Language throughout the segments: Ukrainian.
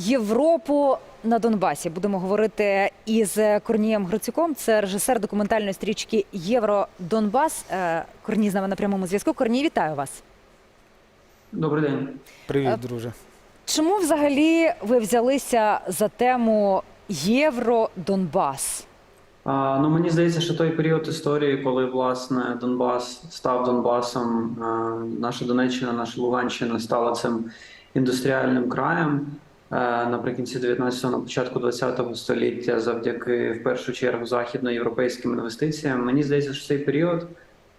Європу на Донбасі. Будемо говорити із Корнієм Гроцюком. Це режисер документальної стрічки Євро Донбас. Е, Корній з нами на прямому зв'язку. Корній, вітаю вас. Добрий день. Привіт, друже. Чому взагалі ви взялися за тему Євро Донбас? А, ну мені здається, що той період історії, коли власне Донбас став Донбасом, наша Донеччина, наша Луганщина стала цим індустріальним краєм. Е, Наприкінці 19-го, на початку 20-го століття, завдяки в першу чергу західноєвропейським інвестиціям. Мені здається, що цей період,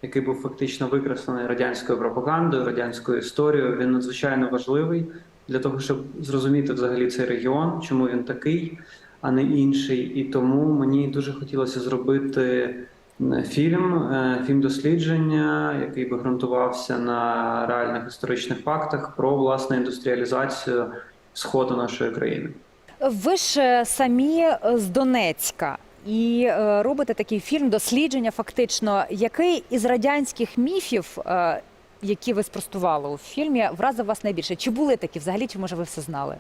який був фактично викреслений радянською пропагандою, радянською історією, він надзвичайно важливий для того, щоб зрозуміти взагалі цей регіон, чому він такий, а не інший. І тому мені дуже хотілося зробити фільм, е, фільм дослідження, який би ґрунтувався на реальних історичних фактах про власне індустріалізацію сходу нашої країни. Ви ж е, самі е, з Донецька і е, робите такий фільм дослідження, фактично, який із радянських міфів, які ви спростували у фільмі, вразив вас найбільше? Чи були такі взагалі, чи може ви все знали?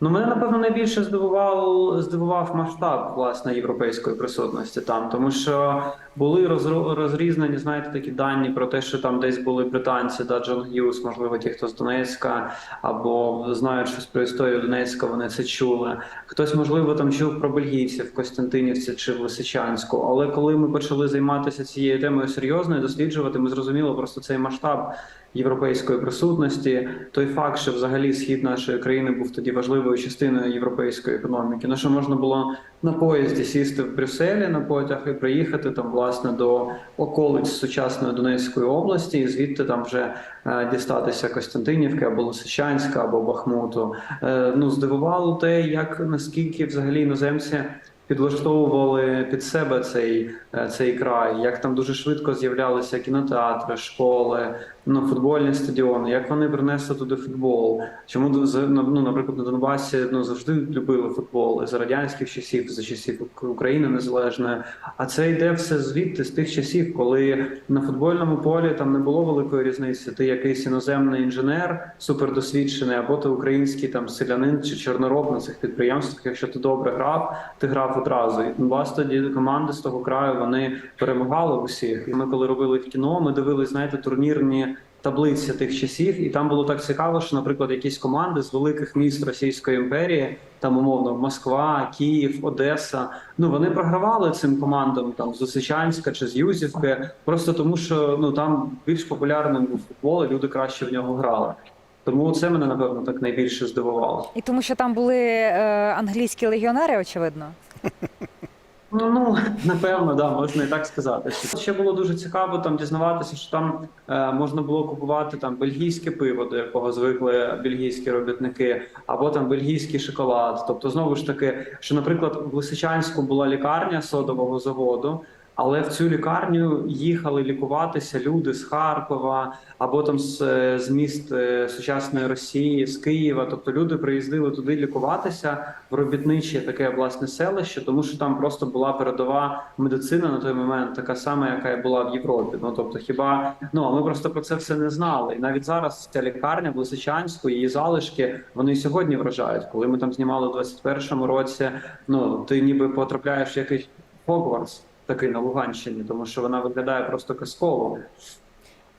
Ну, мене напевно найбільше здивував здивував масштаб власне європейської присутності там, тому що були розрізнені, знаєте, такі дані про те, що там десь були британці, да, Джон Г'юз, можливо, ті, хто з Донецька, або знають щось про історію Донецька, вони це чули. Хтось, можливо, там чув про бельгійців Костянтинівці чи в Лисичанську. Але коли ми почали займатися цією темою серйозно і досліджувати, ми зрозуміли просто цей масштаб європейської присутності. Той факт, що взагалі схід нашої країни був тоді важливою частиною європейської економіки. Ну що можна було на поїзді сісти в Брюсселі на потяг і приїхати там власне до околиць сучасної Донецької області, і звідти там вже е, дістатися Костянтинівки або Лисичанська, або Бахмуту. Е, ну здивувало те, як наскільки взагалі іноземці. Підлаштовували під себе цей, е, цей край, як там дуже швидко з'являлися кінотеатри, школи, ну, футбольні стадіони, як вони принесли туди футбол. Чому ну, наприклад, на Донбасі ну завжди любили футбол з радянських часів, за часів України незалежної. А це йде все звідти з тих часів, коли на футбольному полі там не було великої різниці. Ти якийсь іноземний інженер, супердосвідчений, або ти український там селянин чи чорнороб на цих підприємствах. Якщо ти добре грав, ти грав одразу. І Донбас тоді команди з того краю вони перемагали усіх. І ми, коли робили в кіно, ми дивились, знаєте, турнірні таблиці тих часів, і там було так цікаво, що, наприклад, якісь команди з великих міст Російської імперії, там умовно Москва, Київ, Одеса. Ну вони програвали цим командам там з Лисичанська чи з Юзівки, просто тому що ну там більш популярним був футбол, і люди краще в нього грали. Тому це мене напевно так найбільше здивувало. І тому, що там були е, англійські легіонери, очевидно. Ну, ну напевно, да, можна і так сказати. Ще було дуже цікаво там дізнаватися, що там е, можна було купувати там бельгійське пиво, до якого звикли бельгійські робітники, або там бельгійський шоколад. Тобто, знову ж таки, що, наприклад, в Лисичанську була лікарня содового заводу. Але в цю лікарню їхали лікуватися люди з Харкова або там з, е, з міст е, сучасної Росії, з Києва. Тобто люди приїздили туди лікуватися в робітниче таке власне селище, тому що там просто була передова медицина на той момент, така сама, яка була в Європі. Ну тобто, хіба ну ми просто про це все не знали. І навіть зараз ця лікарня в Лисичанську, її залишки вони сьогодні вражають. Коли ми там знімали у 21-му році, ну ти ніби потрапляєш в якийсь Хогвартс такий на Луганщині, тому що вона виглядає просто казково.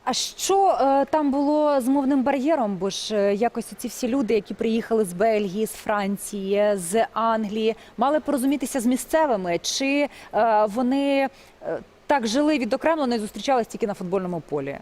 А що е, там було з мовним бар'єром? Бо ж е, якось ці всі люди, які приїхали з Бельгії, з Франції, з Англії, мали порозумітися з місцевими, чи е, вони е, так жили відокремлено і зустрічались тільки на футбольному полі?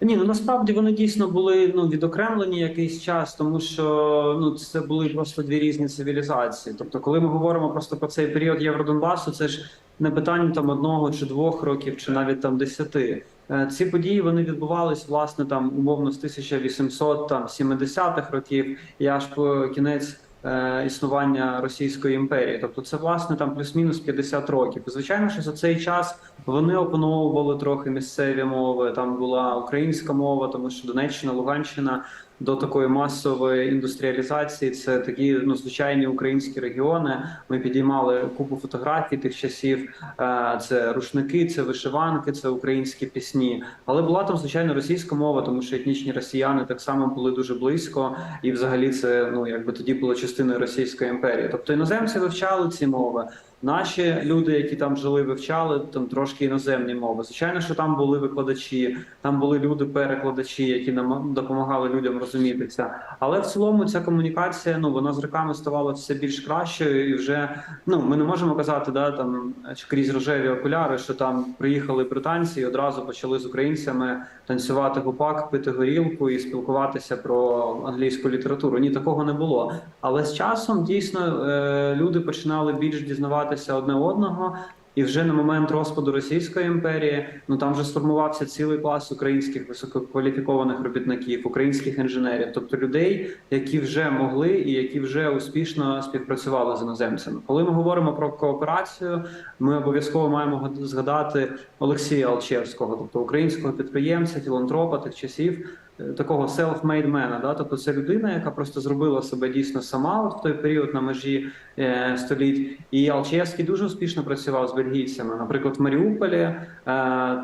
Ні, ну насправді вони дійсно були ну відокремлені якийсь час, тому що ну це були просто дві різні цивілізації. Тобто, коли ми говоримо просто про цей період Євродонбасу, це ж не питання там одного чи двох років, чи навіть там десяти. Е, Ці події вони відбувались власне там умовно з 1870-х років і аж по кінець е, існування Російської імперії. Тобто, це власне там плюс-мінус 50 років. Звичайно, що за цей час вони опановували трохи місцеві мови. Там була українська мова, тому що Донеччина, Луганщина до такої масової індустріалізації. Це такі ну звичайні українські регіони. Ми підіймали купу фотографій тих часів. Е, Це рушники, це вишиванки, це українські пісні. Але була там звичайно російська мова, тому що етнічні росіяни так само були дуже близько, і взагалі це ну якби тоді було частиною Російської імперії. Тобто іноземці вивчали ці мови. Наші люди, які там жили, вивчали там трошки іноземні мови. Звичайно, що там були викладачі, там були люди-перекладачі, які нам допомагали людям розумітися. Але в цілому ця комунікація, ну вона з роками ставала все більш кращою, і вже ну ми не можемо казати, да там крізь рожеві окуляри, що там приїхали британці і одразу почали з українцями танцювати гупак, пити горілку і спілкуватися про англійську літературу. Ні, такого не було. Але з часом дійсно е, люди починали більш дізнаватися одне одного. І вже на момент розпаду Російської імперії ну там вже сформувався цілий клас українських висококваліфікованих робітників, українських інженерів, тобто людей, які вже могли і які вже успішно співпрацювали з іноземцями. Коли ми говоримо про кооперацію, ми обов'язково маємо гад- згадати Олексія Алчевського, тобто українського підприємця, філантропа тих часів. Е, Такого self-made man, да, тобто це людина, яка просто зробила себе дійсно сама от в той період на межі е, століть. І Алчевський дуже успішно працював з бельгійцями. Наприклад, в Маріуполі е,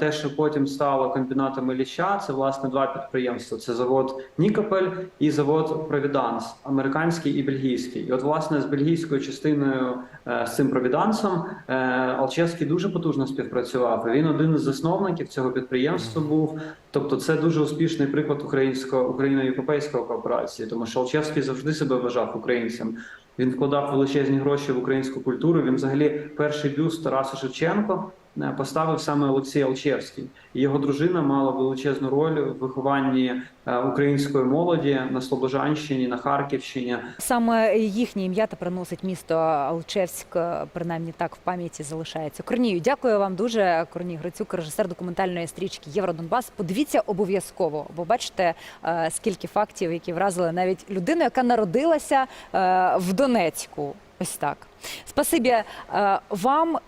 те, що потім стало комбінатом Ілліча, це власне два підприємства: це завод Нікопель і завод Провіданс, американський і бельгійський. І от власне з бельгійською частиною е, з цим провідансом е, Алчевський дуже потужно співпрацював. Він один із засновників цього підприємства був. Тобто, це дуже успішний приклад українського україно-європейської кооперації, тому що Алчевський завжди себе вважав українцем. Він вкладав величезні гроші в українську культуру. Він взагалі перший бюст Тараса Шевченко поставив саме Олексій Алчевський. Його дружина мала величезну роль в вихованні е, української молоді на Слобожанщині, на Харківщині. Саме їхнє ім'я та приносить місто Алчевськ, е, принаймні так в пам'яті залишається. Корнію, дякую вам дуже. Корній Грицюк, режисер документальної стрічки Євродонбас. Подивіться обов'язково, бо бачите, е, скільки фактів, які вразили навіть людину, яка народилася е, в Донецьку. Ось так. Спасибі е, вам.